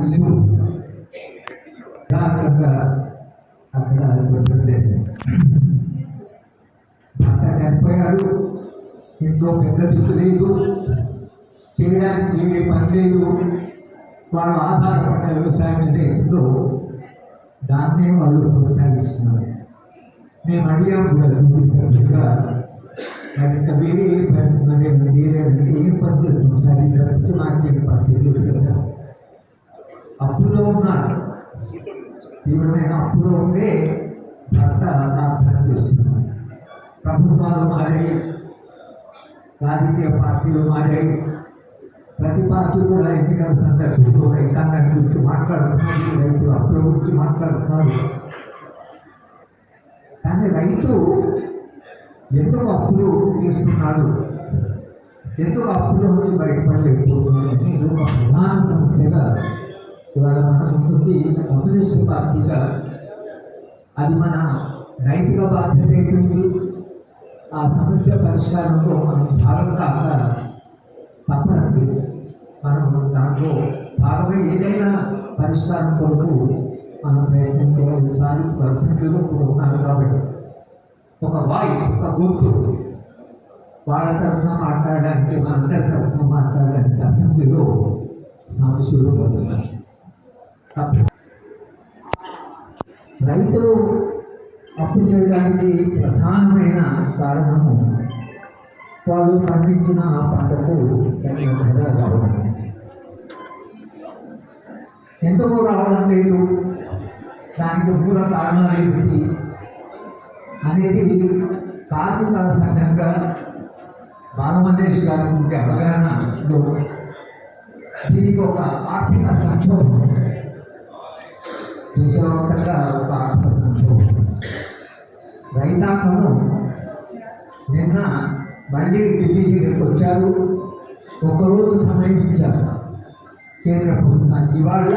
కొనసాగిస్తూ యథార్థంగా అక్కడ చెప్పండి భర్త చనిపోయాడు. ఇంట్లో పెద్ద దిక్కు లేదు. చేయడానికి వేరే పని లేదు. వాళ్ళు ఆధారపడ్డ వ్యవసాయం అంటే ఎంతో దాన్నే వాళ్ళు కొనసాగిస్తున్నారు. మేము అడిగాము కూడా డ్యూటీ మరి ఇంకా వేరే ఏ పని మరి చేయలేదంటే ఏం పని చేస్తున్నాం? సరే తప్పించి మాకేం పని తెలియదు కదా. అప్పులో ఉన్నాడు. తీవ్రమైన అప్పులో ఉండే భర్త నాకు పని చేస్తున్నాడు ప్రభుత్వాలు మారాయి. రాజకీయ పార్టీలు మారాయి. ప్రతి పార్టీ కూడా ఎన్నికల సందర్భంలో రైతాంగాన్ని గురించి మాట్లాడుతున్నారు రైతు అప్పుల గురించి మాట్లాడుతున్నారు కానీ రైతు ఎందుకు అప్పులు తీసుకున్నాడు ఎందుకు అప్పుల నుంచి బయటపడలేకపోతున్నాడు అనేది ఇది ఒక ప్రధాన సమస్యగా ఇవాళ మనం ఉంటుంది కమ్యూనిస్ట్ పార్టీగా అది మన నైతిక బాధ్యత ఏంటి ఆ సమస్య పరిష్కారంలో మనం భాగం కాక తప్పదండి. మనం దాంట్లో భాగమే ఏదైనా పరిష్కారం కొరకు మనం ప్రయత్నం చేయాలి. సారి పరిస్థితుల్లో ఇప్పుడు ఉన్నారు కాబట్టి. ఒక వాయిస్ ఒక గొంతు వాళ్ళ తరఫున మాట్లాడడానికి మనందరి తరఫున మాట్లాడడానికి అసెంబ్లీలో సమస్యలు పోతున్నారు రైతులు అప్పు చేయడానికి ప్రధానమైన కారణము వాళ్ళు పండించిన ఆ పంటకు తగినంతగా రావడం ఎందుకు రావడం లేదు? దానికి మూల కారణాలు ఏమిటి? అనేది కార్మిక సంఘంగా బాలమహేష్ గారి అవగాహనలో దీనికి ఒక ఆర్థిక సంక్షోభం దేశవ్యాప్తంగా ఒక ఆర్థిక సంక్షోభం రైతాంగము నిన్న మళ్ళీ ఢిల్లీ దగ్గరికి వచ్చారు. ఒకరోజు సమయం ఇచ్చారు. కేంద్ర ప్రభుత్వానికి ఇవాళ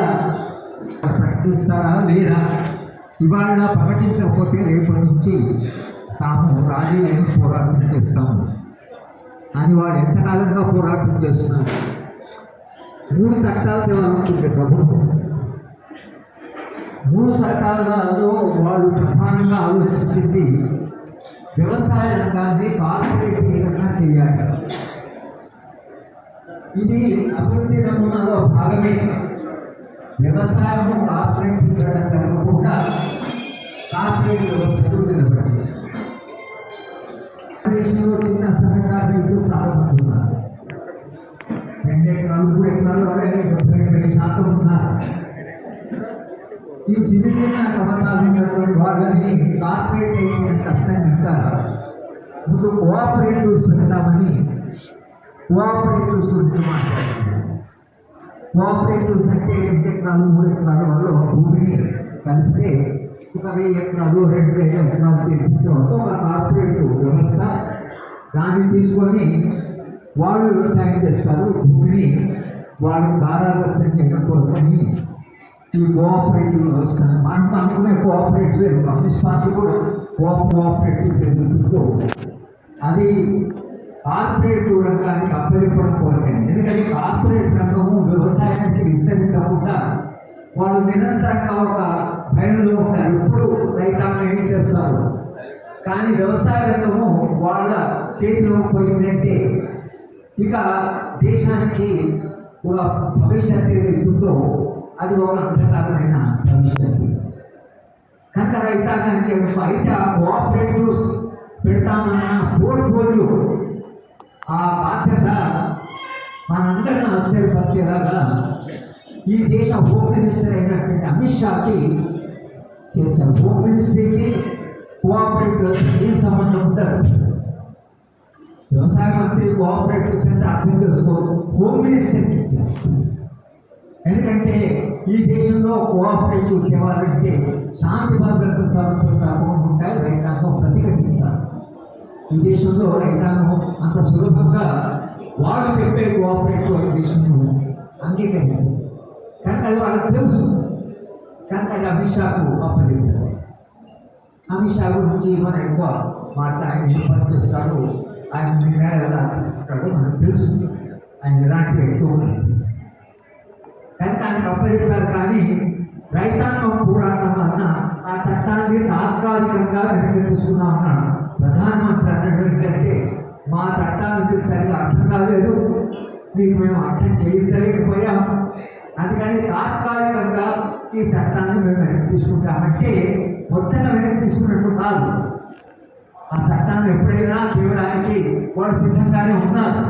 ప్రకటిస్తారా లేదా? ఇవాళ ప్రకటించకపోతే రేపటి నుంచి తాము రాజీ లేని పోరాటం చేస్తాము. అని వాళ్ళు ఎంతకాలంగా పోరాటం చేస్తున్నారు? మూడు చట్టాలు తేవాలనుకుంటే ప్రభుత్వం మూడు చట్టాలలో వాళ్ళు ప్రధానంగా ఆలోచించింది వ్యవసాయ రంగాన్ని కార్పొరేటీకరణ చేయాలి. ఇది అభివృద్ధి నమూనాలో భాగమే. వ్యవసాయం కార్పొరేటీకరణ జరగకుండా కార్పొరేట్ వ్యవస్థలు నిలబడింది దేశంలో చిన్న సన్నకారు రైతులు చాలా రెండు ఎకరాలు మూడు ఎకరాలు అలాగే డెబ్బై ఎనభై శాతం ఉన్నారు. ఈ చిన్న చిన్న కమతాలు ఉన్నటువంటి వాళ్ళని కార్పొరేట్ చేయడం కష్టం కనుక ముందు కోఆపరేటివ్స్ పెడతామని కోఆపరేటివ్స్ గురించి మాట్లాడుతున్నాం కోఆపరేటివ్స్ అంటే రెండు ఎకరాలు మూడు ఎకరాల వల్ల భూమిని కలిపితే ఒక వెయ్యి ఎకరాలు రెండు వేల ఎకరాలు చేసిన తర్వాత ఒక కార్పొరేటివ్ వ్యవస్థ. దాన్ని తీసుకొని వాళ్ళు వ్యవసాయం చేస్తారు. భూమిని వాళ్ళు దారాదత్తం చేయడం కోసమని ఇవి కోఆపరేటివ్ వ్యవస్థ మనం అనుకునే కోఆపరేటివ్ కమ్యూనిస్ట్ పార్టీ కూడా కో కోఆపరేటివ్స్ ఎదుగుతుందో అది కార్పొరేటివ్ రంగానికి అప్పచెప్పడం కోరకే ఎందుకంటే కార్పొరేట్ రంగము వ్యవసాయానికి విస్తరించకుండా వాళ్ళు నిరంతరంగా ఒక భయంలో ఉంటారు. ఇప్పుడు రైతాంగం ఏం చేస్తారు? కానీ వ్యవసాయ రంగము వాళ్ళ చేతిలో పోయిందంటే ఇక దేశానికి ఒక భవిష్యత్ ఏదైతుందో అది ఒక అంధకారమైన భవిష్యత్తు కనుక రైతాంగానికి బయట కోఆపరేటివ్స్ పెడతామన్న పోర్ట్ఫోలియో ఆ బాధ్యత మనందరిని ఆశ్చర్యపరిచేలాగా ఈ దేశ హోమ్ మినిస్టర్ అయినటువంటి అమిత్ షాకి చేర్చారు. హోమ్ మినిస్ట్రీకి కోఆపరేటివ్స్ ఏం సంబంధం ఉంటారు వ్యవసాయ మంత్రి కోఆపరేటివ్స్ అంటే అర్థం చేసుకో హోమ్ మినిస్టర్కి ఇచ్చారు. ఎందుకంటే ఈ దేశంలో కోఆపరేటివ్ తేవాలంటే శాంతి భద్రత సంస్థలు తప్పకుండా ఉంటాయి రైతాంగం ప్రతిఘటిస్తారు. ఈ దేశంలో రైతాంగం అంత సులభంగా వాళ్ళు చెప్పే కోఆపరేటివ్ ఈ దేశంలో అంగీకరించారు కానీ అది వాళ్ళకి తెలుసు. కానీ అది అమిత్ షాకు అప్పచెప్పారు అమిత్ షా గురించి మనం ఎక్కువ మాట్లాడి ఏం పని చేస్తాడు ఆయన నిర్ణయాలు ఎలా అనిపిస్తుంటాడో మనకు తెలుసు. ఆయన ఎలాంటి వ్యక్తులు తెలుసు. కానీ దానికి అప్పచెప్పారు కానీ రైతాంగం పోరాటం వలన ఆ చట్టాన్ని తాత్కాలికంగా వెనక్కి తీసుకున్నా అన్నాడు. ప్రధానమంత్రి అన్నట్టు ఏంటంటే మా చట్టానికి సరిగ్గా అర్థం కాలేదు. మీకు మేము అర్థం చేయించలేకపోయాం అందుకని తాత్కాలికంగా ఈ చట్టాన్ని మేము వెనక్కి తీసుకుంటామంటే మొత్తంగా వెనక్కి తీసుకున్నట్టు కాదు. ఆ చట్టాన్ని ఎప్పుడైనా తీయడానికి వాళ్ళు సిద్ధంగానే ఉన్నారు.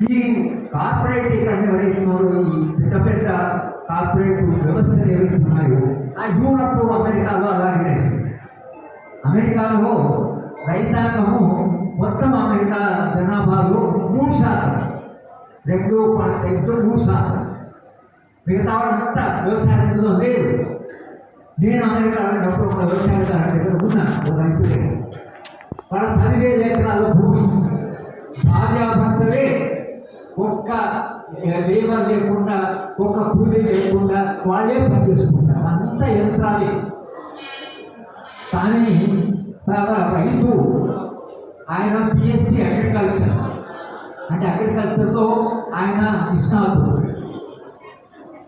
ఈ కార్పొరేటీకరణ ఎవరైతున్నారో ఈ పెద్ద పెద్ద కార్పొరేట్ వ్యవస్థలు ఏవైతున్నాయో ఆ యూరప్ అమెరికాలో అలాగే అమెరికాలో రైతాంగము మొత్తం అమెరికా జనాభాలో మూడు శాతం. రెండు పాయింట్ ఐదు మూడు శాతం. మిగతా వాళ్ళంతా వ్యవసాయ రంగంలో లేరు. నేను అమెరికాలో ఉన్నప్పుడు ఒక వ్యవసాయదారు దగ్గర ఉన్నా ఒక రైతు దగ్గర వాళ్ళ పదివేల ఎకరాల భూమి భార్యాభర్తలే ఒక్క లేబర్ లేకుండా ఒక్క కూలి లేకుండా వాళ్ళే పనిచేసుకుంటారు. అంత యంత్రాలే. కానీ చాలా రైతు ఆయన బిఎస్సి అగ్రికల్చర్ అంటే అగ్రికల్చర్లో ఆయన నిష్ణాతుడు.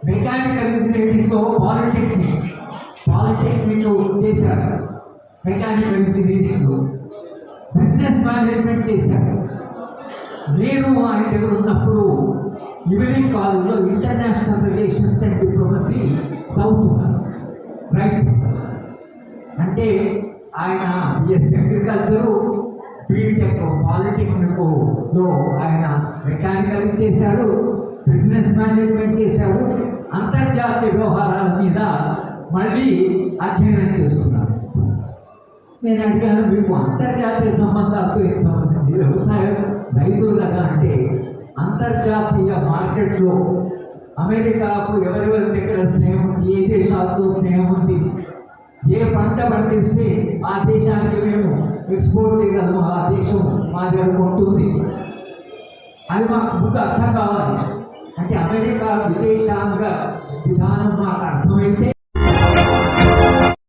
మెకానికల్ ఇంజనీరింగ్లో పాలిటెక్నిక్ పాలిటెక్నిక్ చేశారు. మెకానికల్ ఇంజనీరింగ్ బిజినెస్ మేనేజ్మెంట్ చేశారు. నేను ఆయన దగ్గర ఉన్నప్పుడు ఈవినింగ్ కాలేజ్లో ఇంటర్నేషనల్ రిలేషన్స్ అండ్ డిప్లొమసీ చదువుతున్నాను రైట్ అంటే ఆయన బిఎస్ అగ్రికల్చరు బీటెక్ పాలిటెక్నిక్లో ఆయన మెకానికల్ చేశాడు బిజినెస్ మేనేజ్మెంట్ చేశాడు అంతర్జాతీయ వ్యవహారాల మీద మళ్ళీ అధ్యయనం చేస్తున్నాడు నేను అడిగాను మీకు అంతర్జాతీయ సంబంధాలతో ఏం సంబంధం వ్యవసాయం రైతులు కదా అంటే అంతర్జాతీయ మార్కెట్లో అమెరికాకు ఎవరెవరి దగ్గర స్నేహం ఉంది? ఏ దేశాలతో స్నేహం ఉంది? ఏ పంట పండిస్తే ఆ దేశానికి మేము ఎక్స్పోర్ట్ చేయగలము? ఆ దేశం మా దగ్గర కొంటుంది. అది మాకు ముందు అర్థం కావాలి. అంటే అమెరికా విదేశాంగ విధానం మాకు అర్థమైతే